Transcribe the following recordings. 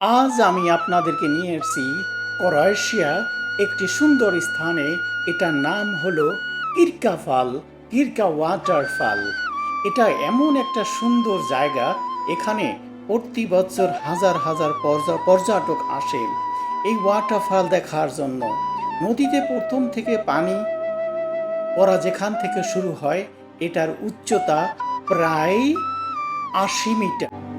আজ আমি আপনাদেরকে নিয়ে এসেছি ক্রোয়েশিয়া একটি সুন্দর স্থানে। এটার নাম হলো কিরকা ফল কিরকা ওয়াটারফল। এটা এমন একটা সুন্দর জায়গা, এখানে প্রতি বছর হাজার হাজার পর্যা- পর্যটক আসে এই ওয়াটারফল দেখার জন্য। নদীতে প্রথম থেকে পানি পড়া যেখান থেকে শুরু হয়, এটার উচ্চতা প্রায় আশি মিটার।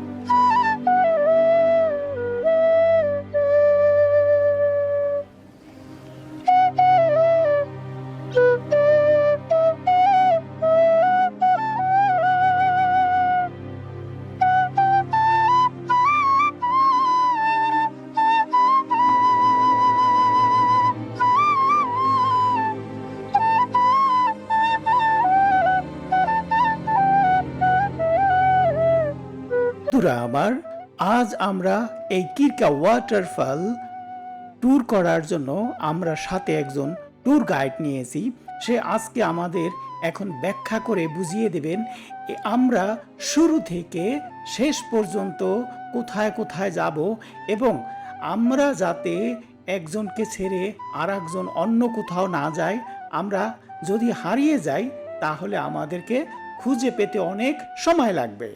বন্ধুরা আমার, আজ আমরা এই কিরকা ওয়াটারফল ট্যুর করার জন্য আমরা সাথে একজন ট্যুর গাইড নিয়েছি। সে আজকে আমাদের এখন ব্যাখ্যা করে বুঝিয়ে দেবেন আমরা শুরু থেকে শেষ পর্যন্ত কোথায় কোথায় যাব এবং আমরা যাতে একজনকে ছেড়ে আর একজন অন্য কোথাও না যায়, আমরা যদি হারিয়ে যাই, তাহলে আমাদেরকে খুঁজে পেতে অনেক সময় লাগবে।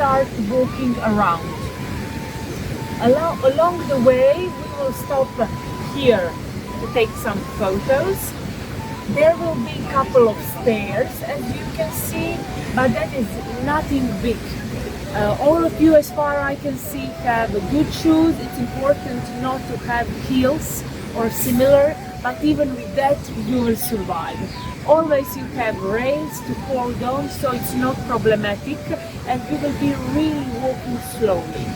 Start walking around. Along, along the way, we will stop here to take some photos. There will be a couple of stairs, as you can see, but that is nothing big. Uh, all of you, as far I can see, have good shoes. It's important not to have heels or similar, but even with that, you will survive. Always you have rails to hold on, so it's not problematic, and you will be really walking slowly.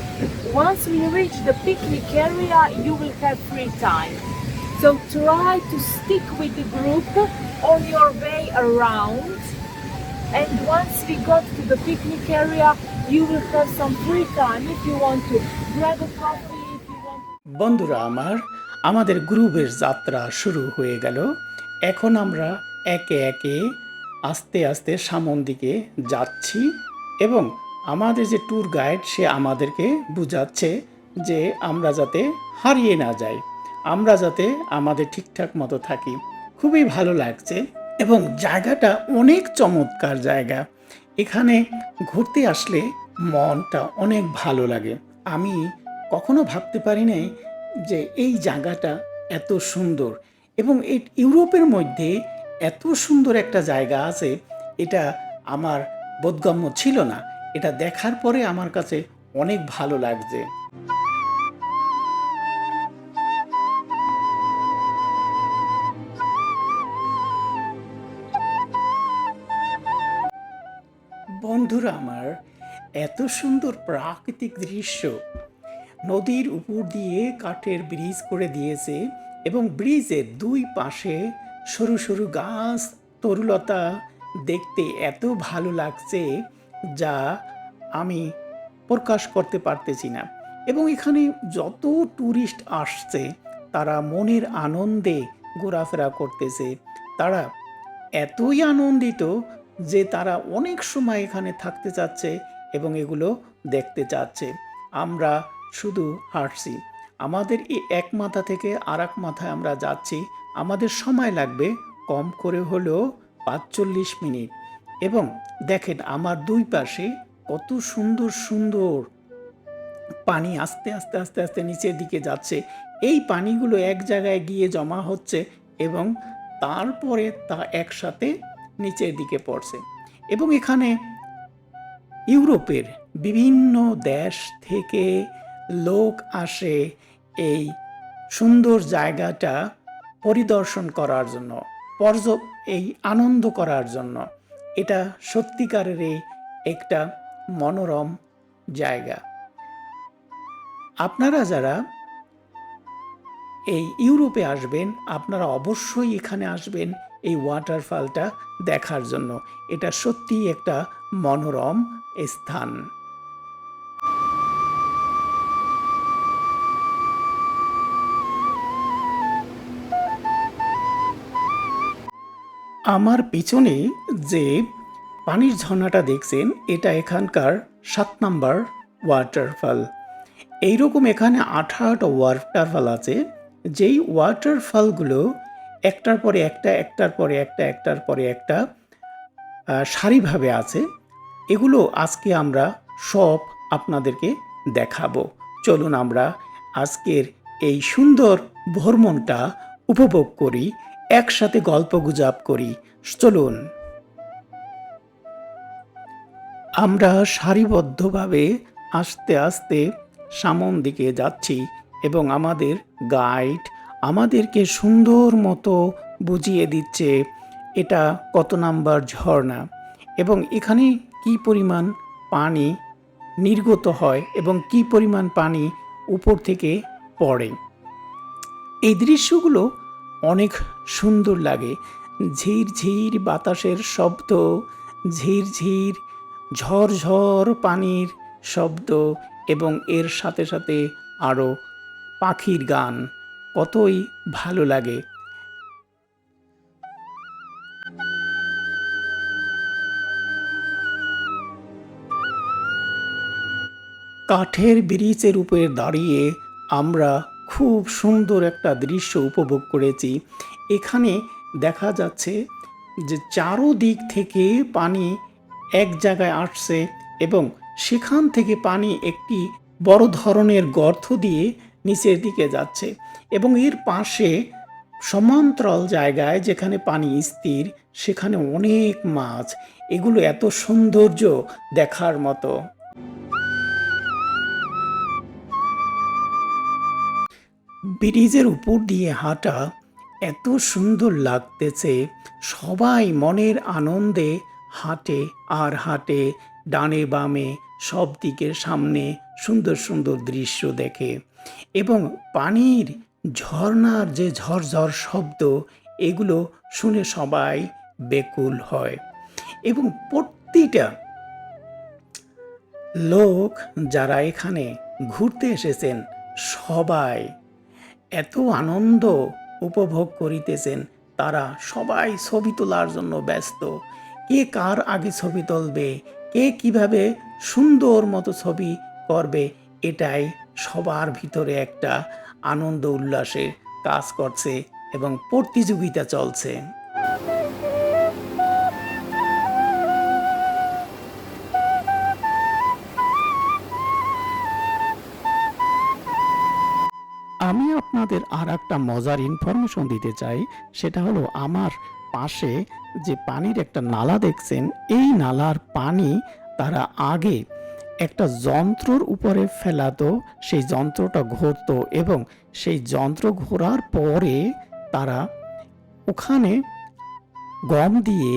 Once we reach the picnic area, you will have free time. So try to stick with the group on your way around. And once we got to the picnic area, you will have some free time if you want to grab a coffee, if you want বন্ধুরা আমার আমাদের গ্রুপের যাত্রা শুরু হয়ে গেল এখন আমরা একে একে আস্তে আস্তে সামন দিকে যাচ্ছি এবং আমাদের যে ট্যুর গাইড সে আমাদেরকে বুঝাচ্ছে যে আমরা যাতে হারিয়ে না যাই, আমরা যাতে আমাদের ঠিকঠাক মতো থাকি। খুবই ভালো লাগছে এবং জায়গাটা অনেক চমৎকার জায়গা। এখানে ঘুরতে আসলে মনটা অনেক ভালো লাগে। আমি কখনো ভাবতে পারি নাই যে এই জায়গাটা এত সুন্দর এবং এই ইউরোপের মধ্যে এত সুন্দর একটা জায়গা আছে, এটা আমার বোধগম্য ছিল না। এটা দেখার পরে আমার কাছে অনেক ভালো লাগছে। বন্ধুরা আমার, এত সুন্দর প্রাকৃতিক দৃশ্য। নদীর উপর দিয়ে কাঠের ব্রিজ করে দিয়েছে এবং ব্রিজের দুই পাশে সরু সরু গাছ, তরুলতা দেখতে এত ভালো লাগছে যা আমি প্রকাশ করতে পারতেছি না। এবং এখানে যত ট্যুরিস্ট আসছে, তারা মনের আনন্দে ঘোরাফেরা করতেছে। তারা এতই আনন্দিত যে তারা অনেক সময় এখানে থাকতে চাচ্ছে এবং এগুলো দেখতে চাচ্ছে। আমরা শুধু হাঁটছি। আমাদের এই এক মাথা থেকে আর মাথায় আমরা যাচ্ছি। আমাদের সময় লাগবে। কম করে হলেও পাঁচচল্লিশ মিনিট। এবং দেখেন আমার দুই পাশে কত সুন্দর সুন্দর পানি আস্তে আস্তে আস্তে আস্তে নিচের দিকে যাচ্ছে। এই পানিগুলো এক জায়গায় গিয়ে জমা হচ্ছে এবং তারপরে তা একসাথে নিচের দিকে পড়ছে। এবং এখানে ইউরোপের বিভিন্ন দেশ থেকে লোক আসে এই সুন্দর জায়গাটা পরিদর্শন করার জন্য। পর্য এই আনন্দ করার জন্য। এটা সত্যিকারেরই একটা মনোরম জায়গা। আপনারা যারা এই ইউরোপে আসবেন, আপনারা অবশ্যই এখানে আসবেন এই ওয়াটারফলটা দেখার জন্য। এটা সত্যিই একটা মনোরম স্থান। আমার পিছনে যে পানির ঝর্ণাটা দেখছেন, এটা এখানকার সাত নাম্বার ওয়াটারফল এইরকম এখানে আঠারোটা ওয়াটারফল আছে, যেই ওয়াটারফলগুলো একটার পরে একটা, একটার পরে একটা, একটার পরে একটা সারিভাবে আছে। এগুলো আজকে আমরা সব আপনাদেরকে দেখাবো। চলুন আমরা আজকের এই সুন্দর ভ্রমণটা উপভোগ করি। একসাথে গল্প গুজব করি। চলুন। আমরা সারিবদ্ধভাবে আস্তে আস্তে সামন দিকে যাচ্ছি এবং আমাদের গাইড আমাদেরকে সুন্দর মতো বুঝিয়ে দিচ্ছে, এটা কত নাম্বার ঝর্ণা এবং এখানে কি পরিমাণ পানি নির্গত হয় এবং কি পরিমাণ পানি উপর থেকে পড়ে? এই দৃশ্যগুলো অনেক সুন্দর লাগে। ঝির ঝির বাতাসের শব্দ, ঝির ঝির ঝরঝর পানির শব্দ এবং এর সাথে সাথে আরও পাখির গান। কতই ভালো লাগে। কাঠের ব্রিজের উপরে দাঁড়িয়ে আমরা খুব সুন্দর একটা দৃশ্য উপভোগ করেছি। এখানে দেখা যাচ্ছে যে চারোদিক থেকে পানি এক জায়গায় আসছে এবং সেখান থেকে পানি একটি বড় ধরনের গর্ত দিয়ে নিচের দিকে যাচ্ছে এবং এর পাশে সমান্তরাল জায়গায় যেখানে পানি স্থির, সেখানে অনেক মাছ। এগুলো এত সৌন্দর্য দেখার মতো। ব্রিজের উপর দিয়ে হাঁটা এত সুন্দর লাগতেছে। সবাই মনের আনন্দে হাঁটে আর হাঁটে, ডানে বামে সব দিকের সামনে সুন্দর সুন্দর দৃশ্য দেখে। এবং পানির ঝর্ণার যে ঝরঝর শব্দ, এগুলো শুনে সবাই বেকুল হয়। এবং প্রতিটা লোক যারা এখানে ঘুরতে এসেছেন, সবাই এত আনন্দ উপভোগ করিতেছেন, তারা সবাই ছবি তোলার জন্য ব্যস্ত। কে কার আগে ছবি তুলবে, কে কীভাবে সুন্দর মতো ছবি করবে, এটাই সবার ভিতরে একটা আনন্দ উল্লাসে কাজ করছে এবং প্রতিযোগিতা চলছে। আপনাদের আর একটা মজার ইনফরমেশন দিতে চাই, সেটা হলো আমার পাশে যে পানির একটা নালা দেখছেন, এই নালার পানি তারা আগে একটা যন্ত্রর উপরে ফেলাতো, সেই যন্ত্রটা ঘুরতো এবং সেই যন্ত্র ঘোরার পরে তারা ওখানে গম দিয়ে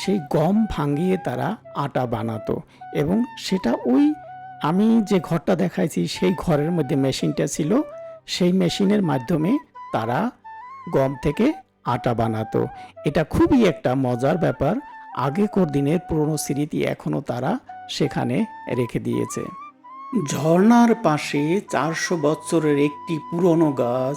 সেই গম ভাঙিয়ে তারা আটা বানাতো এবং সেটা ওই আমি যে ঘরটা দেখাইছি, সেই ঘরের মধ্যে মেশিনটা ছিল সেই মেশিনের মাধ্যমে তারা গম থেকে আটা বানাতো। এটা খুবই একটা মজার ব্যাপার। আগেকার দিনের পুরনো স্মৃতি এখনও তারা সেখানে রেখে দিয়েছে। ঝর্ণার পাশে চারশো বছরের একটি পুরনো গাছ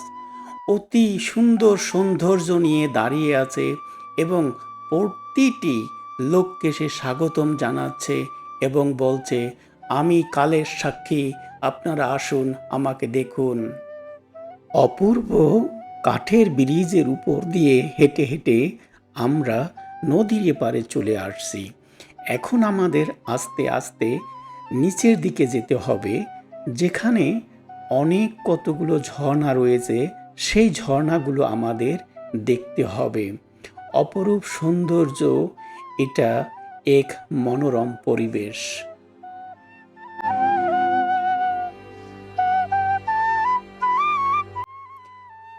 অতি সুন্দর সৌন্দর্য নিয়ে দাঁড়িয়ে আছে এবং প্রতিটি লোককে সে স্বাগতম জানাচ্ছে এবং বলছে, আমি কালের সাক্ষী, আপনারা আসুন, আমাকে দেখুন। অপূর্ব কাঠের ব্রিজের উপর দিয়ে হেঁটে হেঁটে আমরা নদীর এপারে চলে আসছি। এখন আমাদের আস্তে আস্তে নিচের দিকে যেতে হবে, যেখানে অনেক কতগুলো ঝর্ণা রয়েছে, সেই ঝর্ণাগুলো আমাদের দেখতে হবে। অপরূপ সৌন্দর্য, এটা এক মনোরম পরিবেশ।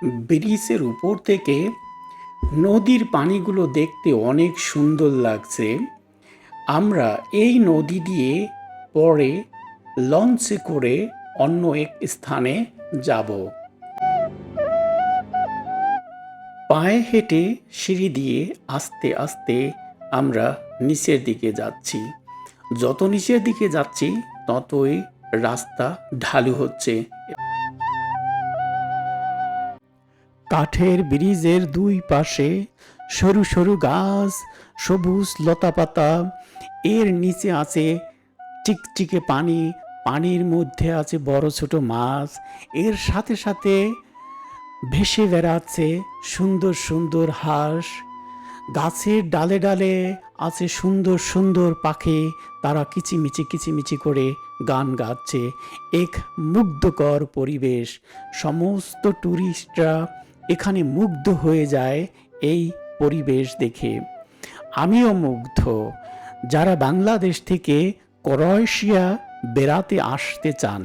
ব্রিজের উপর থেকে নদীর পানিগুলো দেখতে অনেক সুন্দর লাগছে। আমরা এই নদী দিয়ে পরে লঞ্চে করে অন্য এক স্থানে যাব। পায়ে হেঁটে সিঁড়ি দিয়ে আস্তে আস্তে আমরা নিচের দিকে যাচ্ছি। যত নিচের দিকে যাচ্ছি, ততই রাস্তা ঢালু হচ্ছে। কাঠের ব্রিজের দুই পাশে সরু সরু গাছ, সবুজ লতাপাতা এর নিচে আছে চিকচিকে পানি, পানির মধ্যে আছে বড় ছোট মাছ। এর সাথে সাথে ভেসে বেড়াচ্ছে সুন্দর সুন্দর হাঁস। গাছের ডালে ডালে আছে সুন্দর সুন্দর পাখি। তারা কিচিমিচি কিচিমিচি করে গান গাচ্ছে। এক মুগ্ধকর পরিবেশ। সমস্ত ট্যুরিস্টরা এখানে মুগ্ধ হয়ে যায় এই পরিবেশ দেখে। আমিও মুগ্ধ। যারা বাংলাদেশ থেকে ক্রোয়েশিয়া বেড়াতে আসতে চান,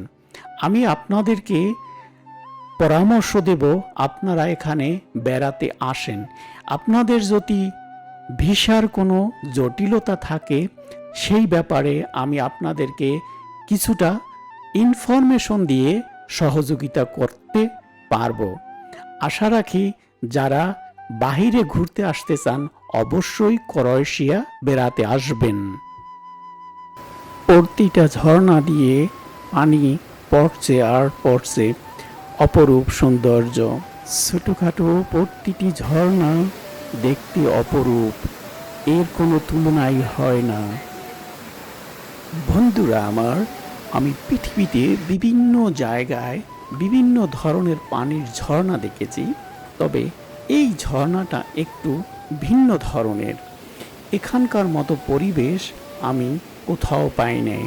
আমি আপনাদেরকে পরামর্শ দেব আপনারা এখানে বেড়াতে আসেন। আপনাদের যদি ভিসার কোনো জটিলতা থাকে, সেই ব্যাপারে আমি আপনাদেরকে কিছুটা ইনফরমেশন দিয়ে সহযোগিতা করতে পারব। আশা রাখি যারা বাহিরে ঘুরতে আসতে চান, অবশ্যই ক্রোয়েশিয়া বেড়াতে আসবেন। প্রতিটা ঝর্ণা দিয়ে পানি পড়ছে আর পড়ছে অপরূপ সৌন্দর্য। ছোটোখাটো প্রতিটি ঝর্ণা দেখতে অপরূপ, এর কোনো তুলনাই হয় না। বন্ধুরা আমার, আমি পৃথিবীতে বিভিন্ন জায়গায় বিভিন্ন ধরনের পানির ঝর্ণা দেখেছি, তবে এই ঝর্ণাটা একটু ভিন্ন ধরনের। এখানকার মতো পরিবেশ আমি কোথাও পাই নাই।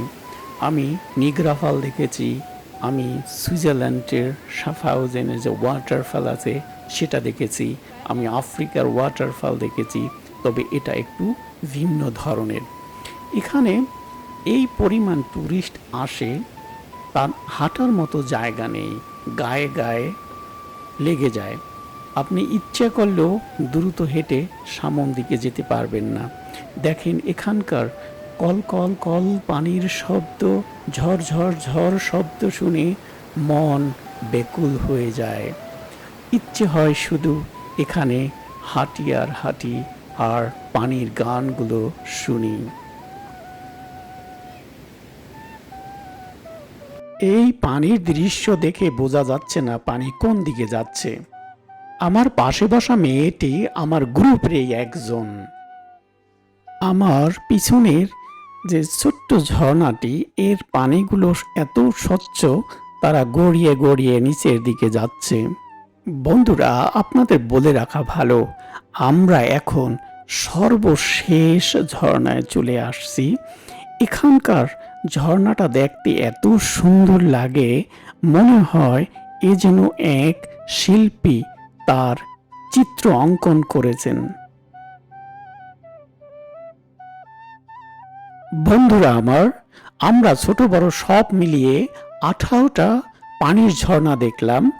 আমি নিগ্রাফল দেখেছি, আমি সুইজারল্যান্ডের সাফাউজেনের যে ওয়াটারফল আছে সেটা দেখেছি, আমি আফ্রিকার ওয়াটারফল দেখেছি, তবে এটা একটু ভিন্ন ধরনের। এখানে এই পরিমাণ ট্যুরিস্ট আসে তার হাঁটার মতো জায়গা নেই, গায়ে গায়ে লেগে যায়। আপনি ইচ্ছে করলেও দ্রুত হেঁটে সামন দিকে যেতে পারবেন না। দেখেন এখানকার কল কল কল পানির শব্দ, ঝড় ঝড় শব্দ শুনে মন বেকুল হয়ে যায়। ইচ্ছে হয় শুধু এখানে হাঁটি আর হাঁটি আর পানির গানগুলো শুনি। এই পানির দৃশ্য দেখে বোঝা যাচ্ছে না পানি কোন দিকে যাচ্ছে। আমার পাশে বসা মেয়েটি আমার গ্রুপেরই একজন। আমার পিছনের যে ছোট্ট ঝর্ণাটি, এর পানিগুলো এত স্বচ্ছ, তারা গড়িয়ে গড়িয়ে নিচের দিকে যাচ্ছে। বন্ধুরা, আপনাদের বলে রাখা ভালো, আমরা এখন সর্বশেষ ঝর্ণায় চলে আসছি। এখানকার ঝর্ণাটা দেখতে এত সুন্দর লাগে, মনে হয় এ যেন এক শিল্পী তার চিত্র অঙ্কন করেছেন। বন্ধুরা আমার, আমরা ছোট বড় সব মিলিয়ে আঠারোটা পানির ঝর্ণা দেখলাম।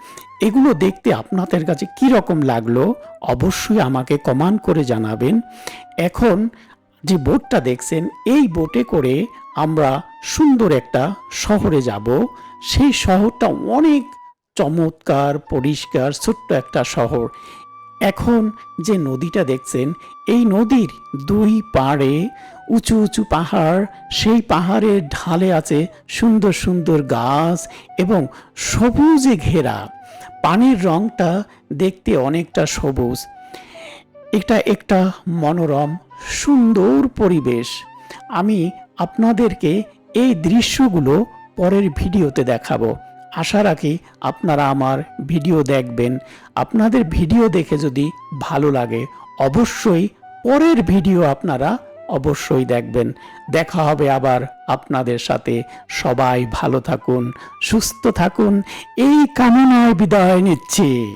এগুলো দেখতে আপনাদের কাছে কি রকম লাগল অবশ্যই আমাকে কমেন্ট করে জানাবেন। এখন যে বোটটা দেখছেন, এই বোটে করে আমরা সুন্দর একটা শহরে যাব। সেই শহরটা অনেক চমৎকার, পরিষ্কার, ছোট্ট একটা শহর। এখন যে নদীটা দেখছেন, এই নদীর দুই পাড়ে উঁচু উঁচু পাহাড়, সেই পাহাড়ের ঢালে আছে সুন্দর সুন্দর গাছ এবং সবুজে ঘেরা। পানির রংটা দেখতে অনেকটা সবুজ। এটা একটা মনোরম সুন্দর পরিবেশ। আমি আপনাদেরকে এই দৃশ্যগুলো পরের ভিডিওতে দেখাবো। আশা রাখি আপনারা আমার ভিডিও দেখবেন। আপনাদের ভিডিও দেখে যদি ভালো লাগে, অবশ্যই পরের ভিডিও আপনারা অবশ্যই দেখবেন। দেখা হবে আবার আপনাদের সাথে। সবাই ভালো থাকুন, সুস্থ থাকুন। এই কামনায় বিদায় নিচ্ছি।